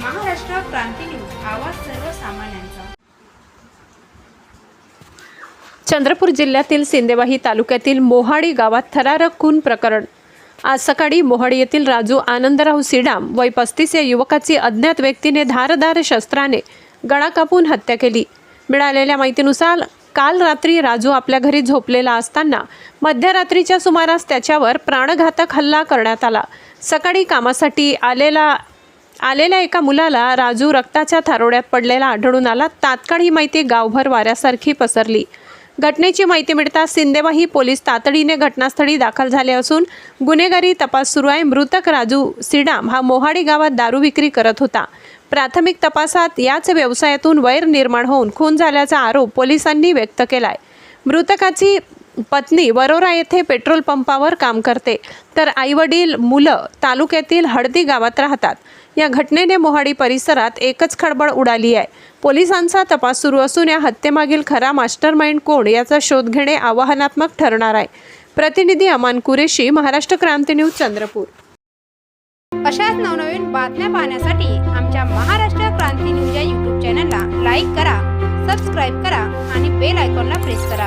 क्रांती news आवाज सर्वसामान्यांचा. चंद्रपूर जिल्ह्यातील सिंदेवाही तालुक्यातील मोहाडी गावात थरारक खून प्रकरण. आज सकाळी मोहाडी येथील राजू आनंदराव सिडाम वय पस्तीस या युवकाची अज्ञात व्यक्तीने धारदार शस्त्राने गळा कापून हत्या केली. मिळालेल्या माहितीनुसार काल रात्री राजू आपल्या घरी झोपलेला असताना मध्यरात्रीच्या सुमारास त्याच्यावर प्राणघातक हल्ला करण्यात आला. सकाळी कामासाठी आलेला आलेल्या एका मुलाला राजू रक्ताच्या थारोड्यात पडलेला आढळून आला. तात्काळ ही माहिती गावभर वाऱ्यासारखी पसरली. घटनेची माहिती मिळताच सिंदेवाही पोलीस तातडीने घटनास्थळी दाखल झाले असून गुन्हेगारी तपास सुरू आहे. मृतक राजू सिडाम हा मोहाडी गावात दारू विक्री करत होता. प्राथमिक तपासात याच व्यवसायातून वैर निर्माण होऊन खून झाल्याचा आरोप पोलिसांनी व्यक्त केलाय. मृतकाची पत्नी वरोरा येथे पेट्रोल पंपावर काम करते. तर आईवडील मुलं तालुक्यातील हळदी गावात राहतात. या घटनेने मोहाडी परिसरात एकच खळबळ उडाली आहे. पोलिसांचा तपास सुरू असून या हत्येमागील खरा मास्टरमाइंड कोण याचा शोध घेणे आव्हानात्मक ठरणार आहे. प्रतिनिधी अमान कुरेशी महाराष्ट्र क्रांती न्यूज चंद्रपूर. अशाच नवनवीन बातम्या पाहण्यासाठी आमच्या महाराष्ट्र क्रांती न्यूज या यूट्यूब चॅनलला लाईक करा सबस्क्राईब करा आणि बेल आयकॉनला प्रेस करा.